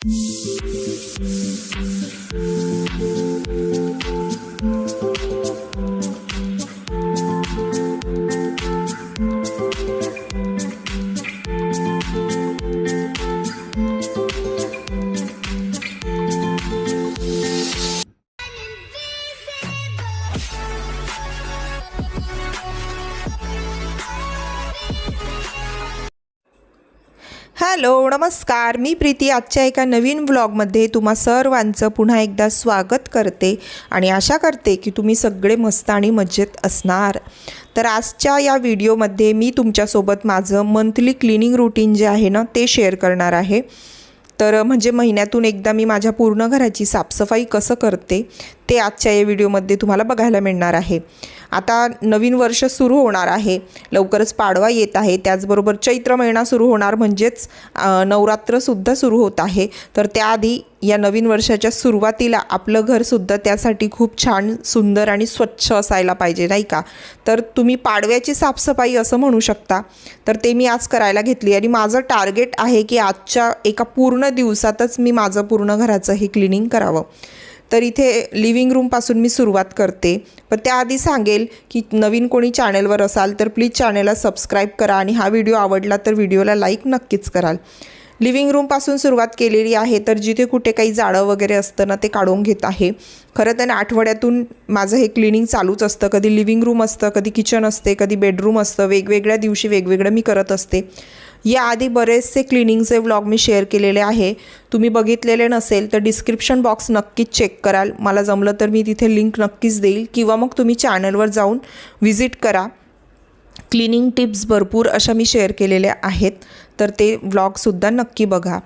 Thank you. Hello नमस्कार. मी प्रीती. आजच्या एका नवीन व्लॉगमध्ये तुम्हा सर्वांचं पुन्हा एकदा स्वागत करते आणि आशा करते की तुम्ही सगळे मस्त आणि मजेत असणार. तर आजच्या या व्हिडिओमध्ये मी तुमच्यासोबत माझं मंथली क्लिनिंग रुटीन जे आहे ना ते शेअर करणार आहे. तर म्हणजे महिन्यातून एकदा मी माझ्या पूर्ण घराची साफसफाई कसं करते ते आजच्या या व्हिडिओमध्ये तुम्हाला बघायला मिळणार आहे. आता नवीन वर्ष सुरू होणार आहे. लवकरच पाडवा येत आहे. त्याचबरोबर चैत्र महिना सुरू होणार म्हणजेच नवरात्रसुद्धा सुरू होत आहे. तर त्याआधी या नवीन वर्षाच्या सुरुवातीला आपलं घरसुद्धा त्यासाठी खूप छान सुंदर आणि स्वच्छ असायला पाहिजे नाही का? तर तुम्ही पाडव्याची साफसफाई असं म्हणू शकता. तर ते मी आज करायला घेतली आणि माझं टार्गेट आहे की आजच्या एका पूर्ण दिवसातच मी माझं पूर्ण घराचं हे क्लिनिंग करावं. तर इथे लिव्हिंग रूमपासून मी सुरुवात करते. पण त्याआधी सांगेल की नवीन कोणी चॅनलवर असाल तर प्लीज चॅनलला सबस्क्राईब करा आणि हा व्हिडिओ आवडला तर व्हिडिओला लाईक नक्कीच कराल. लिव्हिंग रूमपासून सुरुवात केलेली आहे तर जिथे कुठे काही जाळं वगैरे असतं ना ते काढून घेत आहे. खरं तर आठवड्यातून माझं हे क्लिनिंग चालूच असतं. कधी लिव्हिंग रूम असतं कधी किचन असते कधी बेडरूम असतं. वेगवेगळ्या दिवशी वेगवेगळं मी करत असते. याआधी बरेचसे क्लिनिंगचे व्लॉग मी शेअर केलेले आहे. तुम्ही बघितलेले नसेल तर डिस्क्रिप्शन बॉक्स नक्कीच चेक कराल. मला जमलं तर मी तिथे लिंक नक्कीच देईल. किंवा मग तुम्ही चॅनलवर जाऊन व्हिजिट करा. क्लिनिंग टिप्स भरपूर अशा मी शेअर केलेल्या आहेत. तर ते व्लॉगसुद्धा नक्की बघा.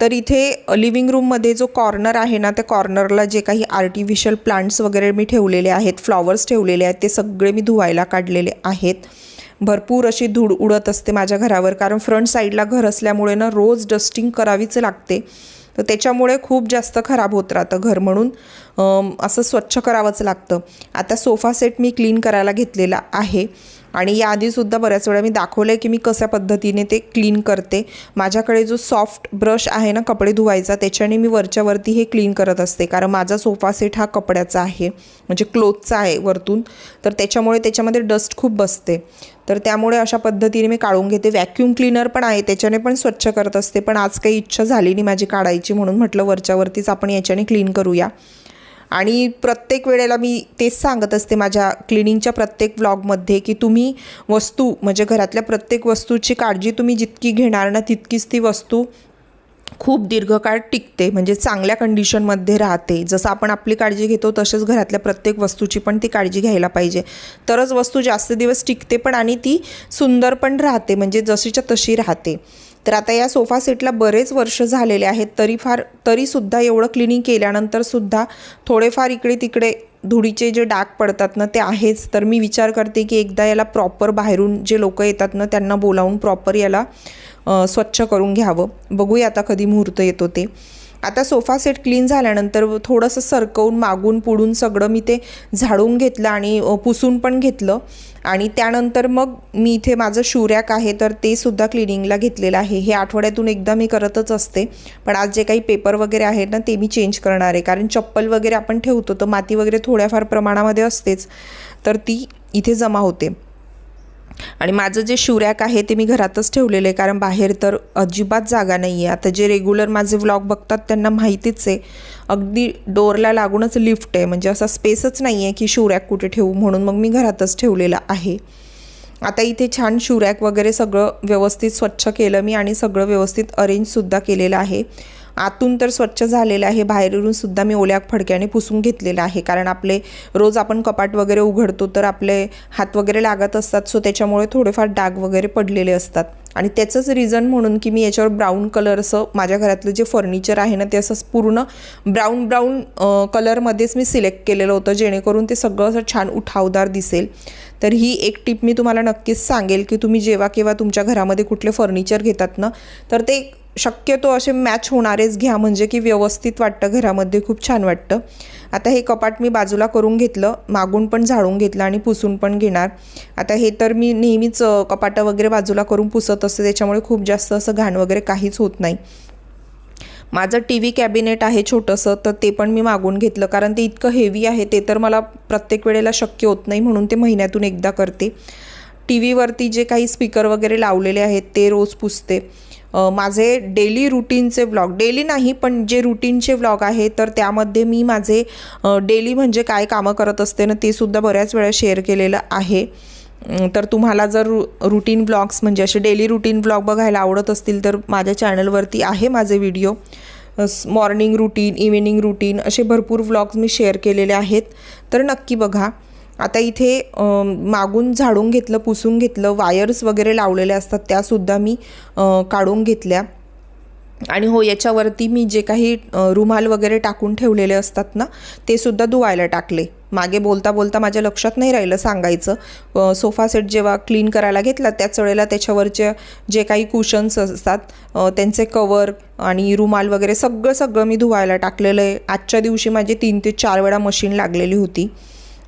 तर इथे लिव्हिंग रूममध्ये जो कॉर्नर आहे ना त्या कॉर्नरला जे काही आर्टिफिशियल प्लांट्स वगैरे मी ठेवलेले आहेत फ्लॉवर्स ठेवलेले आहेत ते सगळे मी धुवायला काढलेले आहेत. भरपूर अशी धूळ उडत असते माझ्या घरावर. कारण फ्रंट साईडला घर असल्यामुळे ना रोज डस्टिंग करावीच लागते. तर त्याच्यामुळे खूप जास्त खराब होत राहतं घर म्हणून. असं स्वच्छ करावंच लागतं. आता सोफा सेट मी क्लीन करायला घेतलेला आहे. आणि याआधीसुद्धा बऱ्याच वेळा मी दाखवलं आहे की मी कशा पद्धतीने ते क्लीन करते. माझ्याकडे जो सॉफ्ट ब्रश आहे ना कपडे धुवायचा त्याच्याने मी वरच्यावरती हे क्लीन करत असते. कारण माझा सोफा सेट हा कपड्याचा आहे म्हणजे क्लोथचा आहे वरतून. तर त्याच्यामुळे त्याच्यामध्ये डस्ट खूप बसते. तर त्यामुळे अशा पद्धतीने मी काढून घेते. व्हॅक्यूम क्लीनर पण आहे त्याच्याने पण स्वच्छ करत असते. पण आज काही इच्छा झाली नाही माझी काढायची म्हणून म्हटलं वरच्यावरतीच आपण याच्याने क्लीन करूया. आणि प्रत्येक वेळेला मी तेच सांगत असते माझ्या क्लिनिंगच्या प्रत्येक व्लॉगमध्ये की तुम्ही वस्तू म्हणजे घरातल्या प्रत्येक वस्तूची काळजी तुम्ही जितकी घेणार ना तितकीच ती वस्तू खूप दीर्घकाळ टिकते म्हणजे चांगल्या कंडिशनमध्ये राहते. जसं आपण आपली काळजी घेतो तसेच घरातल्या प्रत्येक वस्तूची पण ती काळजी घ्यायला पाहिजे. तरच वस्तू जास्त दिवस टिकते पण आणि ती सुंदर पण राहते म्हणजे जशीच्या तशी राहते. तर आता या सोफा सेटला बरेच वर्ष झालेले आहेत तरी फार तरीसुद्धा एवढं क्लिनिंग केल्यानंतरसुद्धा थोडेफार इकडे तिकडे धुळीचे जे डाग पडतात ना ते आहेच. तर मी विचार करते की एकदा याला प्रॉपर बाहेरून जे लोक येतात ना त्यांना बोलावून प्रॉपर याला स्वच्छ करून घ्यावं. बघूया आता कधी मुहूर्त येतो ते. आता सोफा सेट क्लीन झाल्यानंतर थोडंसं सरकवून मागून पुढून सगळं मी ते झाडून घेतलं आणि पुसून पण घेतलं. आणि त्यानंतर मग मी इथे माझं शूरॅक आहे तर ते सुद्धा क्लिनिंगला घेतलेलं आहे. हे आठवड्यातून एकदा मी करतच असते. पण आज जे काही पेपर वगैरे आहेत ना ते मी चेंज करणार आहे. कारण चप्पल वगैरे आपण ठेवतो तर माती वगैरे थोड्याफार प्रमाणामध्ये असतेच. तर ती इथे जमा होते. आणि माझं जे शिवरॅक आहे ते मी घरातच ठेवलेलं आहे कारण बाहेर तर अजिबात जागा नाही आहे आता जे रेग्युलर माझे व्लॉग बघतात त्यांना माहितीच आहे अगदी डोरला लागूनच लिफ्ट आहे. म्हणजे असा स्पेसच नाही आहे की शिवरॅक कुठे ठेवू म्हणून मग मी घरातच ठेवलेलं आहे. आता इथे छान शिवरॅक वगैरे सगळं व्यवस्थित स्वच्छ केलं मी आणि सगळं व्यवस्थित अरेंजसुद्धा केलेलं आहे. आतून तर स्वच्छ झालेलं आहे. बाहेरून सुद्धा मी ओल्या फडक्याने पुसून घेतलेलं आहे. कारण आपले रोज आपण कपाट वगैरे उघडतो तर आपले हात वगैरे लागत असतात. सो त्याच्यामुळे थोडेफार डाग वगैरे पडलेले असतात. आणि त्याचंच रिझन म्हणून की मी याच्यावर ब्राऊन कलरचं माझ्या घरातलं जे फर्निचर आहे ना ते असं पूर्ण ब्राऊन ब्राऊन कलरमध्येच मी सिलेक्ट केलेलं होतं. जेणेकरून ते सगळं असं छान उठावदार दिसेल. तर ही एक टिप मी तुम्हाला नक्कीच सांगेल की तुम्ही जेव्हा केव्हा तुमच्या घरामध्ये कुठले फर्निचर घेतात ना तर ते शक्यतो असे मॅच होणारेच घ्या म्हणजे की व्यवस्थित वाटतं घरामध्ये खूप छान वाटतं. आता हे कपाट मी बाजूला करून घेतलं मागून पण झाडून घेतलं आणि पुसून पण घेणार. आता हे तर मी नेहमीच कपाटं वगैरे बाजूला करून पुसत असते त्याच्यामुळे खूप जास्त असं घाण वगैरे काहीच होत नाही. माझं टी व्ही कॅबिनेट आहे छोटंसं तर ते पण मी मागून घेतलं कारण ते इतकं हेवी आहे ते तर मला प्रत्येक वेळेला शक्य होत नाही म्हणून ते महिन्यातून एकदा करते. टी व्हीवरती जे काही स्पीकर वगैरे लावलेले आहेत ते रोज पुसते. माझे डेली रुटीनचे व्लॉग डेली नाही पण जे रुटीनचे व्लॉग आहे तर त्यामध्ये मी माझे डेली म्हणजे काय कामं करत असते ना ते सुद्धा बऱ्याच वेळा शेअर केलेलं आहे. तर तुम्हाला जर रु रुटीन ब्लॉग्स म्हणजे असे डेली रुटीन ब्लॉग बघायला आवडत असतील तर माझ्या चॅनलवरती आहे माझे video morning routine evening routine असे भरपूर व्लॉग्स मी शेअर केलेले आहेत. तर नक्की बघा. आता इथे मागून झाडून घेतलं पुसून घेतलं वायर्स वगैरे लावलेल्या असतात त्यासुद्धा मी काढून घेतल्या. आणि हो याच्यावरती मी जे काही रुमाल वगैरे टाकून ठेवलेले असतात ना ते सुद्धा धुवायला टाकले. मागे बोलता बोलता माझ्या लक्षात नाही राहिलं सांगायचं. सोफा सेट जेव्हा क्लीन करायला घेतला त्याच वेळेला त्याच्यावरचे जे काही कुशन्स असतात त्यांचे कवर आणि रुमाल वगैरे सगळं सगळं मी धुवायला टाकलेलं आहे. आजच्या दिवशी माझे तीन ते चार वेळा मशीन लागलेली होती.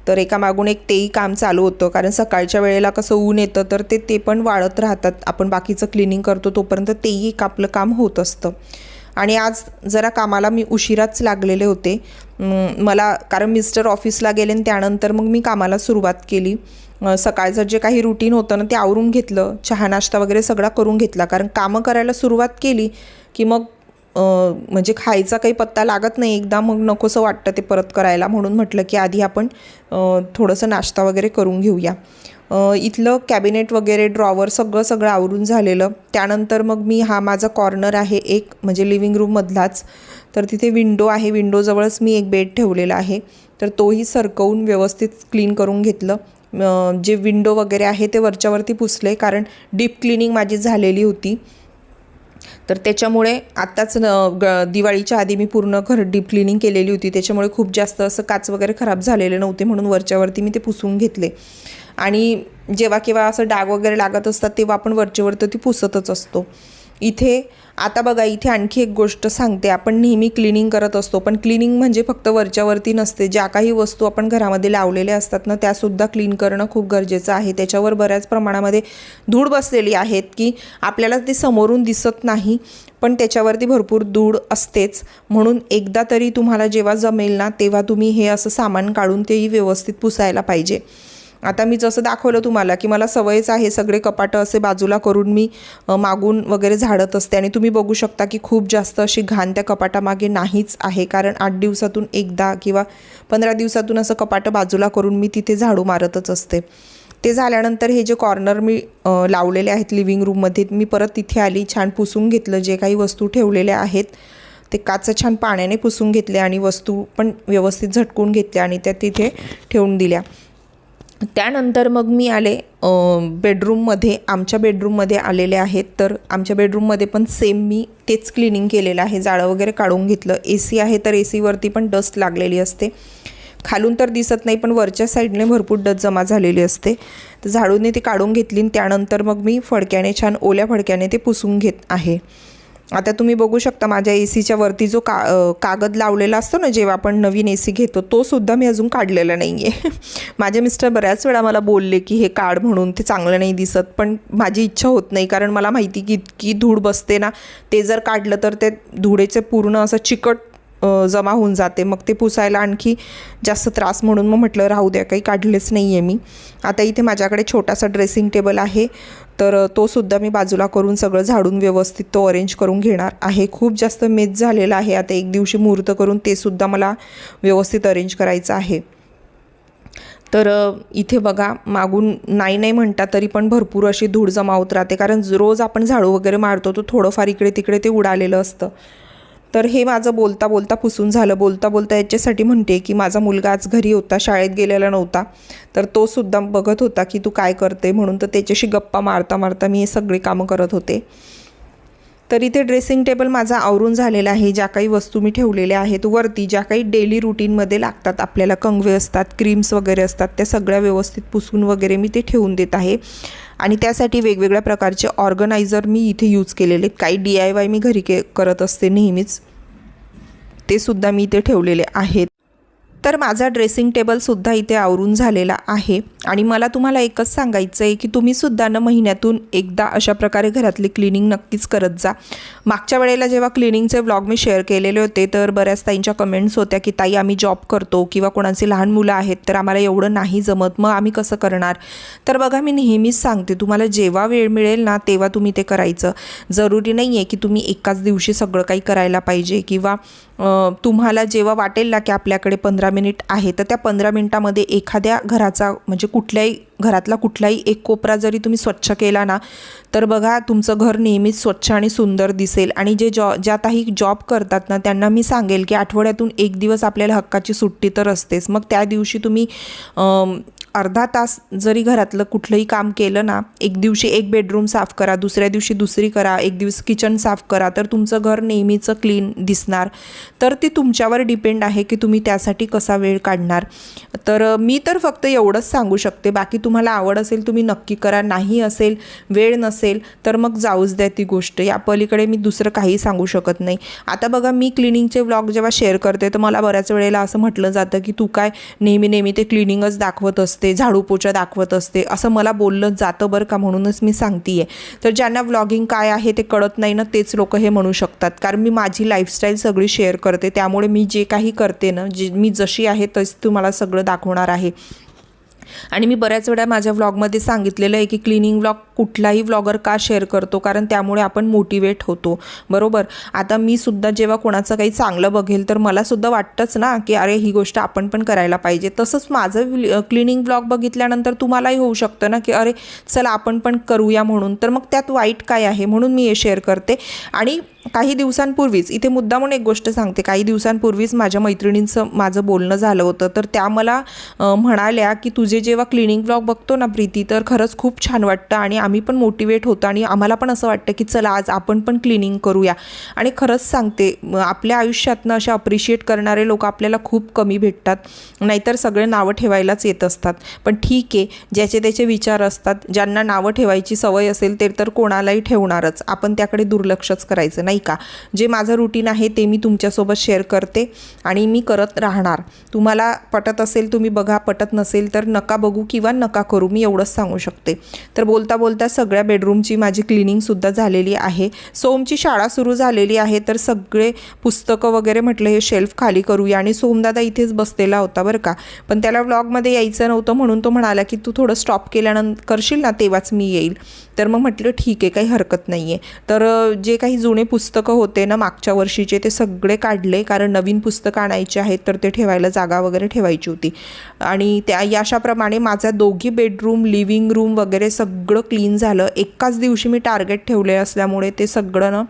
तर एका मागून एक तेही काम चालू होतं. कारण सकाळच्या वेळेला कसं ऊन येतं तर ते ते पण वाळत राहतात. आपण बाकीचं क्लिनिंग करतो तोपर्यंत तेही एक आपलं काम होत असतं. आणि आज जरा कामाला मी उशिराच लागलेले होते. मला कारण मिस्टर ऑफिसला गेले आणि त्यानंतर मग मी कामाला सुरुवात केली. सकाळचं जे काही रुटीन होतं ना ते आवरून घेतलं. चहा नाश्ता वगैरे सगळा करून घेतला. कारण कामं करायला सुरुवात केली की मग म्हणजे खायचा काही पत्ता लागत नाही एकदा मग नकोसं वाटतं ते परत करायला. म्हणून म्हटलं की आधी आपण थोडंसं नाश्ता वगैरे करून घेऊया. इथलं कॅबिनेट वगैरे ड्रॉवर सगळं सगळं आवरून झालेलं. त्यानंतर मग मी हा माझा कॉर्नर आहे एक म्हणजे लिव्हिंग रूममधलाच तर तिथे विंडो आहे विंडोजवळच मी एक बेड ठेवलेला आहे. तर तोही सरकवून व्यवस्थित क्लीन करून घेतलं. जे विंडो वगैरे आहे ते वरच्यावरती पुसले कारण डीप क्लिनिंग माझी झालेली होती. तर त्याच्यामुळे आत्ताच न ग दिवाळीच्या आधी मी पूर्ण घर डीप क्लिनिंग केलेली होती. त्याच्यामुळे खूप जास्त असं काच वगैरे खराब झालेले नव्हते म्हणून वरच्यावरती मी ते पुसून घेतले. आणि जेव्हा केव्हा असं डाग वगैरे लागत असतात तेव्हा आपण वरच्यावरती ती पुसतच असतो. इथे आता बघा इथे आणखी एक गोष्ट सांगते. आपण नेहमी क्लिनिंग करत असतो. पण क्लिनिंग म्हणजे फक्त वरच्यावरती नसते. ज्या काही वस्तू आपण घरामध्ये लावलेल्या असतात ना त्यासुद्धा क्लीन करणं खूप गरजेचं आहे. त्याच्यावर बऱ्याच प्रमाणामध्ये धूळ बसलेली आहेत की आपल्याला ते समोरून दिसत नाही पण त्याच्यावरती भरपूर धूळ असतेच. म्हणून एकदा तरी तुम्हाला जेव्हा जमेल ना तेव्हा तुम्ही हे असं सामान काढून तेही व्यवस्थित पुसायला पाहिजे. आता मी जसं दाखवलं तुम्हाला की मला सवयच आहे सगळे कपाटं असे बाजूला करून मी मागून वगैरे झाडत असते. आणि तुम्ही बघू शकता की खूप जास्त अशी घाण त्या कपाटामागे नाहीच आहे. कारण आठ दिवसातून एकदा किंवा पंधरा दिवसातून असं कपाटं बाजूला करून मी तिथे झाडू मारतच असते. ते झाल्यानंतर हे जे कॉर्नर मी लावलेले आहेत लिव्हिंग रूममध्ये मी परत तिथे आली छान पुसून घेतलं जे काही वस्तू ठेवलेल्या आहेत ते काचं छान पाण्याने पुसून घेतले आणि वस्तू पण व्यवस्थित झटकून घेतल्या आणि त्या तिथे ठेवून दिल्या. त्यानंतर मग मी आले बेडरूममध्ये आमच्या बेडरूममध्ये आलेले आहेत. तर आमच्या बेडरूममध्ये पण सेम मी तेच क्लिनिंग केलेलं आहे. जाळं वगैरे काढून घेतलं. ए सी आहे तर ए सीवरती पण डस्ट लागलेली असते. खालून तर दिसत नाही पण वरच्या साईडने भरपूर डस्ट जमा झालेली असते. तर झाडूने ती काढून घेतली आणि त्यानंतर मग मी फडक्याने छान ओल्या फडक्याने ते पुसून घेत आहे. आता तुम्ही बघू शकता माझ्या ए सीच्या वरती जो का कागद लावलेला असतो ना जेव्हा आपण नवीन ए सी घेतो तो सुद्धा मी अजून काढलेला नाही आहे माझे मिस्टर बऱ्याच वेळा मला बोलले की हे काढ म्हणून ते चांगलं नाही दिसत. पण माझी इच्छा होत नाही कारण मला माहिती की इतकी धूळ बसते ना ते जर काढलं तर ते धुळेचे पूर्ण असं चिकट जमा होऊन जाते. मग ते पुसायला आणखी जास्त त्रास म्हणून मग म्हटलं राहू द्या काही काढलेच नाही आहे मी. आता इथे माझ्याकडे छोटासा ड्रेसिंग टेबल आहे. तर तोसुद्धा तो सुद्धा मी बाजूला करून सगळं झाडून व्यवस्थित तो अरेंज करून घेणार आहे. खूप जास्त मेज झालेला आहे. आता एक दिवशी मुहूर्त करून ते सुद्धा मला व्यवस्थित अरेंज करायचं आहे. तर इथे बघा मागून नाही नाही म्हणता तरी पण भरपूर अशी धूळ जमा होत राहते. कारण रोज आपण झाडू वगैरे मारतो तो थोडंफार इकडे तिकडे ते उडालेलं असतं. तर हे माझं बोलता बोलता पुसून झालं. बोलता बोलता याच्यासाठी म्हणते की माझा मुलगा आज घरी होता शाळेत गेलेला नव्हता. तर तो सुद्धा बघत होता की तू काय करते म्हणून तर त्याच्याशी गप्पा मारता मारता मी हे सगळे कामं करत होते. तर इथे ड्रेसिंग टेबल माझा आवरून झालेला आहे. ज्या काही वस्तू मी ठेवलेल्या आहेत वरती ज्या काही डेली रुटीनमध्ये लागतात आपल्याला कंगवे असतात क्रीम्स वगैरे असतात त्या सगळ्या व्यवस्थित पुसून वगैरे मी ते ठेवून देत आहे. आणि त्यासाठी वेगवेगळ्या प्रकारचे ऑर्गनायझर मी इथे यूज केलेले काही डी आय वाय मी घरी के करत असते नेहमीच. ते सुद्धा मी इथे ठेवलेले आहेत. तर माझा ड्रेसिंग टेबलसुद्धा इथे आवरून झालेला आहे. आणि मला तुम्हाला एकच सांगायचं आहे की तुम्हीसुद्धा न महिन्यातून एकदा अशा प्रकारे घरातली क्लिनिंग नक्कीच करत जा. मागच्या वेळेला जेव्हा क्लिनिंगचे व्लॉग मी शेअर केलेले होते तर बऱ्याच ताईंच्या कमेंट्स होत्या की ताई आम्ही जॉब करतो किंवा कोणाची लहान मुलं आहेत तर आम्हाला एवढं नाही जमत मग आम्ही कसं करणार? तर बघा मी नेहमीच सांगते तुम्हाला जेव्हा वेळ मिळेल ना तेव्हा तुम्ही ते करायचं. जरुरी नाही आहे की तुम्ही एकाच दिवशी सगळं काही करायला पाहिजे किंवा तुम्हाला जेव्हा वाटेल ना की आपल्याकडे पंधरा मिनिट आहे तर त्या पंधरा मिनिटामध्ये एखाद्या घराचा म्हणजे कुठल्याही घरातला कुठलाही एक कोपरा जरी तुम्ही स्वच्छ केला ना तर बघा तुमचं घर नेहमीच स्वच्छ आणि सुंदर दिसेल. आणि जे जॉ ज्या काही जॉब करतात ना त्यांना मी सांगेल की आठवड्यातून एक दिवस आपल्याला हक्काची सुट्टी तर असतेच. मग त्या दिवशी तुम्ही अर्धा तास जरी घरातलं कुठलंही काम केलं ना एक दिवशी एक बेडरूम साफ करा दुसऱ्या दिवशी दुसरी करा एक दिवस किचन साफ करा तर तुमचं घर नेहमीचं क्लीन दिसणार. तर ती तुमच्यावर डिपेंड आहे की तुम्ही त्यासाठी कसा वेळ काढणार. तर मी तर फक्त एवढंच सांगू शकते. बाकी तुम्हाला आवड असेल तुम्ही नक्की करा. नाही असेल वेळ नसेल तर मग जाऊच द्या ती गोष्ट. या पलीकडे मी दुसरं काही सांगू शकत नाही. आता बघा मी क्लिनिंगचे व्लॉग जेव्हा शेअर करते तर मला बऱ्याच वेळेला असं म्हटलं जातं की तू काय नेहमी नेहमी ते क्लिनिंगच दाखवत असते. झाडू पोछा दाखवत असते. असं मला बोललं जातं बरं का म्हणूनच मी सांगते आहे तर ज्यांना व्लॉगिंग काय आहे ते कळत नाही ना तेच लोक हे म्हणू शकतात. कारण मी माझी लाईफस्टाईल सगळी शेअर करते. त्यामुळे मी जे काही करते ना जे मी जशी आहे तशी तुम्हाला सगळं दाखवणार आहे. आणि मी बऱ्याच वेळा माझ्या व्लॉगमध्ये सांगितलेलं आहे की क्लिनिंग व्लॉग कुठलाही व्लॉगर का शेअर करतो? कारण त्यामुळे आपण मोटिवेट होतो. बरोबर? आता मी सुद्धा जेव्हा कोणाचं काही चांगलं बघेल तर मला सुद्धा वाटतंच ना की अरे ही गोष्ट आपण पण करायला पाहिजे. तसंच माझं क्लिनिंग व्लॉग बघितल्यानंतर तुम्हालाही होऊ शकतं ना की अरे चला आपण पण करूया म्हणून. तर मग त्यात वाईट काय आहे? म्हणून मी हे शेअर करते. आणि काही दिवसांपूर्वीच इथे मुद्दा म्हणून एक गोष्ट सांगते काही दिवसांपूर्वीच माझ्या मैत्रिणींचं माझं बोलणं झालं होतं तर त्या मला म्हणाल्या की तुझे जेव्हा क्लिनिंग ब्लॉग बघतो ना प्रीती तर खरंच खूप छान वाटतं आणि आम्ही पण मोटिवेट होतो आणि आम्हाला पण असं वाटतं की चला आज आपण पण क्लिनिंग करूया. आणि खरंच सांगते आपल्या आयुष्यातनं असे अप्रिशिएट करणारे लोक आपल्याला खूप कमी भेटतात नाहीतर सगळे नावं ठेवायलाच येत असतात. पण ठीक आहे ज्याचे त्याचे विचार असतात ज्यांना नावं ठेवायची सवय असेल ते तर कोणालाही ठेवणारच आपण त्याकडे दुर्लक्षच करायचं नाही का? जे माझं रुटीन आहे ते मी तुमच्यासोबत शेअर करते आणि मी करत राहणार. तुम्हाला पटत असेल तुम्ही बघा. पटत नसेल तर नका बघू किंवा नका करू. मी एवढंच सांगू शकते. तर बोलता बोलता सगळ्या बेडरूमची माझी क्लिनिंगसुद्धा झालेली आहे. सोमची शाळा सुरू झालेली आहे. तर सगळे पुस्तकं वगैरे म्हटलं हे शेल्फ खाली करूया. आणि सोमदादा इथेच बसलेला होता बरं का? पण त्याला व्लॉगमध्ये यायचं नव्हतं. म्हणून तो म्हणाला की तू थोडं स्टॉप केल्यानंतर करशील ना तेव्हाच मी येईल. तर मग म्हटलं ठीक आहे. काही हरकत नाही आहे तर जे काही जुने पुस्तक पुस्तकं होते ना मागच्या वर्षीचे ते सगळे काढले कारण नवीन पुस्तकं आणायचे आहेत तर ते ठेवायला जागा वगैरे ठेवायची होती. आणि त्या याशाप्रमाणे माझा दोघी बेडरूम लिव्हिंग रूम वगैरे सगळं क्लीन झालं. एकाच दिवशी मी टार्गेट ठेवले असल्यामुळे ते सगळं ना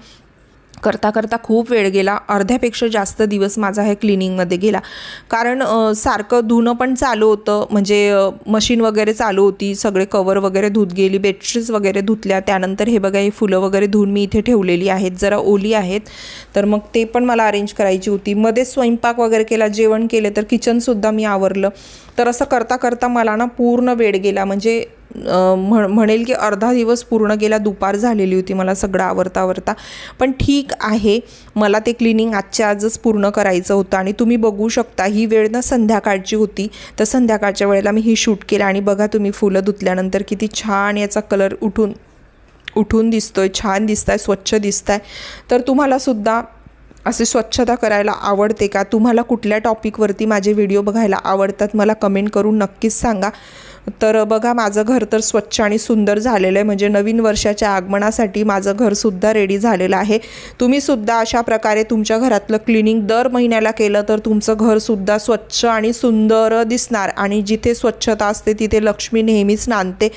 करता करता खूप वेळ गेला. अर्ध्यापेक्षा जास्त दिवस माझा हे क्लिनिंगमध्ये गेला. कारण सारखं धुणं पण चालू होतं. म्हणजे मशीन वगैरे चालू होती. सगळे कवर वगैरे धुत गेली. बेडशीट्स वगैरे धुतल्या. त्यानंतर हे बघा ही फुलं वगैरे धुवून मी इथे ठेवलेली आहेत. जरा ओली आहेत. तर मग ते पण मला अरेंज करायची होती. मध्ये स्वयंपाक वगैरे केला जेवण केले तर किचनसुद्धा मी आवरलं. तर असं करता करता मला ना पूर्ण वेळ गेला. म्हणजे म्हण म्हणेल की अर्धा दिवस पूर्ण गेला दुपार झालेली होती मला सगळं आवरता आवरता पण ठीक आहे मला ते क्लिनिंग आजच्या आजच पूर्ण करायचं होतं आणि तुम्ही बघू शकता ही वेळ ना संध्याकाळची होती. तर संध्याकाळच्या वेळेला मी ही शूट केलं आणि बघा तुम्ही फुलं धुतल्यानंतर किती छान याचा कलर उठून उठून दिसतोय छान दिसत आहे स्वच्छ दिसत आहे तर तुम्हालासुद्धा असे स्वच्छता करायला आवडते का? तुम्हाला कुठल्या टॉपिकवरती माझे व्हिडिओ बघायला आवडतात? मला कमेंट करून नक्कीच सांगा. तर बघा माझं घर तर स्वच्छ आणि सुंदर झालेलं आहे. म्हणजे नवीन वर्षाच्या आगमनासाठी माझं घरसुद्धा रेडी झालेलं आहे. तुम्हीसुद्धा अशा प्रकारे तुमच्या घरातलं क्लिनिंग दर महिन्याला केलं तर तुमचं घरसुद्धा स्वच्छ आणि सुंदर दिसणार. आणि जिथे स्वच्छता असते तिथे लक्ष्मी नेहमीच नांदते.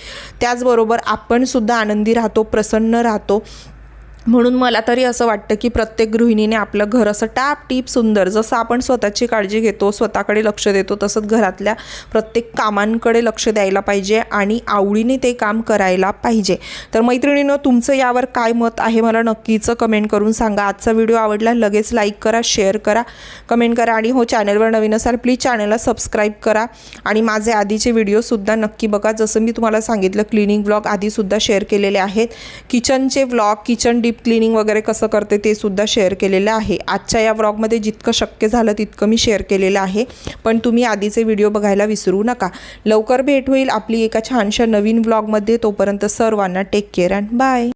त्याचबरोबर आपणसुद्धा आनंदी राहतो प्रसन्न राहतो. म्हणून मला तरी असं वाटतं की प्रत्येक गृहिणीने आपलं घर असं टॅप टीप सुंदर जसं आपण स्वतःची काळजी घेतो स्वतःकडे लक्ष देतो तसंच घरातल्या प्रत्येक कामांकडे लक्ष द्यायला पाहिजे आणि आवडीने ते काम करायला पाहिजे. तर मैत्रिणीनं तुमचं यावर काय मत आहे? मला नक्कीच कमेंट करून सांगा. आजचा व्हिडिओ आवडला लगेच लाईक करा शेअर करा कमेंट करा आणि हो चॅनलवर नवीन असाल प्लीज चॅनलला सबस्क्राईब करा आणि माझे आधीचे व्हिडिओसुद्धा नक्की बघा. जसं मी तुम्हाला सांगितलं क्लिनिंग ब्लॉग आधीसुद्धा शेअर केलेले आहेत. किचनचे व्लॉग किचन डीप क्लिनिंग वगैरे कसं करते ते सुद्धा शेअर केलेलं आहे. आजच्या या व्लॉगमध्ये जितकं शक्य झालं तितकं मी शेअर केलेलं आहे. पण तुम्ही आधीचे व्हिडिओ बघायला विसरू नका. लवकर भेट होईल आपली एका छानशा नवीन व्लॉगमध्ये तोपर्यंत सर्वांना टेक केअर अँड बाय